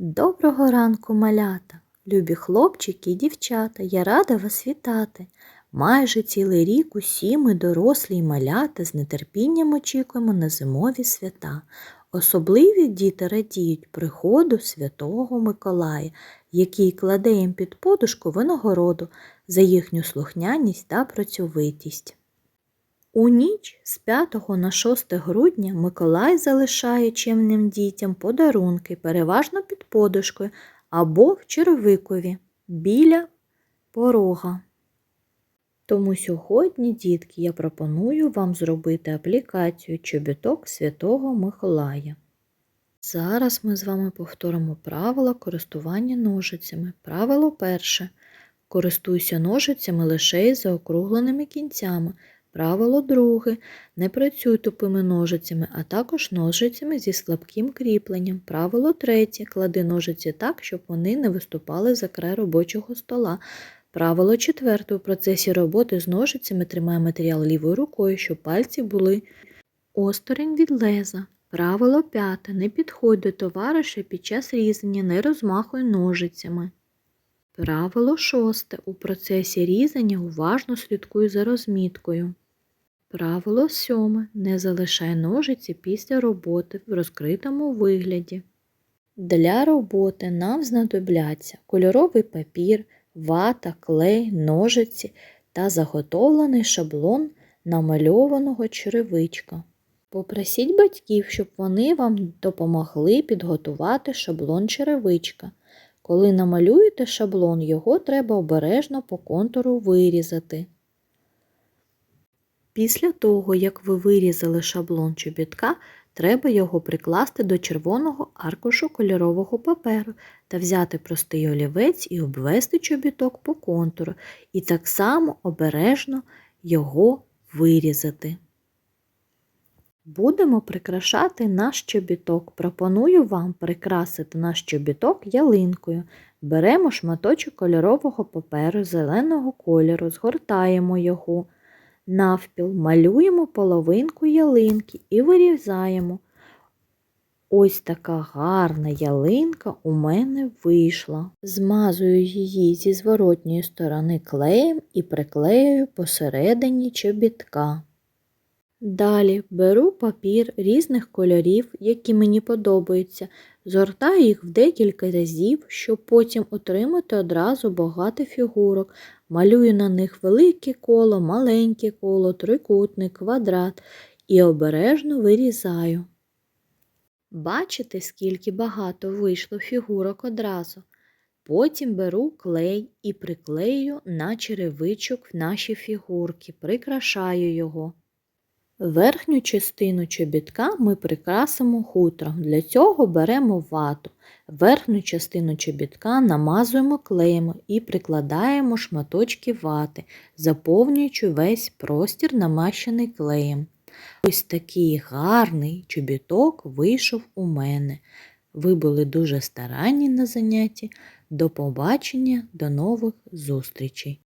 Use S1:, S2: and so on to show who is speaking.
S1: Доброго ранку, малята, любі хлопчики і дівчата, я рада вас вітати. Майже цілий рік усі ми, дорослі й малята, з нетерпінням очікуємо на зимові свята. Особливі діти радіють приходу святого Миколая, який кладе їм під подушку винагороду за їхню слухняність та працьовитість. У ніч з 5 на 6 грудня Миколай залишає чимним дітям подарунки, переважно під подушкою або в черевикові біля порога. Тому сьогодні, дітки, я пропоную вам зробити аплікацію чобіток Святого Миколая. Зараз ми з вами повторимо правила користування ножицями. Правило перше. Користуйся ножицями лише із заокругленими кінцями. Правило друге. Не працюй тупими ножицями, а також ножицями зі слабким кріпленням. Правило третє. Клади ножиці так, щоб вони не виступали за край робочого стола. Правило четверте. У процесі роботи з ножицями тримай матеріал лівою рукою, щоб пальці були осторонь від леза. Правило п'яте. Не підходь до товариша під час різання, не розмахуй ножицями. Правило шосте. У процесі різання уважно слідкуй за розміткою. Правило сьоме. Не залишай ножиці після роботи в розкритому вигляді. Для роботи нам знадобляться кольоровий папір, вата, клей, ножиці та заготовлений шаблон намальованого черевичка. Попросіть батьків, щоб вони вам допомогли підготувати шаблон черевичка. Коли намалюєте шаблон, його треба обережно по контуру вирізати. Після того, як ви вирізали шаблон чобітка, треба його прикласти до червоного аркушу кольорового паперу та взяти простий олівець і обвести чобіток по контуру, і так само обережно його вирізати. Будемо прикрашати наш чобіток. Пропоную вам прикрасити наш чобіток ялинкою. Беремо шматочок кольорового паперу зеленого кольору, згортаємо його навпіл, малюємо половинку ялинки і вирізаємо. Ось така гарна ялинка у мене вийшла. Змазую її зі зворотньої сторони клеєм і приклеюю посередині чобітка. Далі беру папір різних кольорів, які мені подобаються, згортаю їх в декілька разів, щоб потім отримати одразу багато фігурок. Малюю на них велике коло, маленьке коло, трикутник, квадрат і обережно вирізаю. Бачите, скільки багато вийшло фігурок одразу. Потім беру клей і приклею на черевичок в наші фігурки, прикрашаю його. Верхню частину чобітка ми прикрасимо хутром. Для цього беремо вату. Верхню частину чобітка намазуємо клеєм і прикладаємо шматочки вати, заповнюючи весь простір, намащений клеєм. Ось такий гарний чобіток вийшов у мене. Ви були дуже старанні на занятті. До побачення, до нових зустрічей!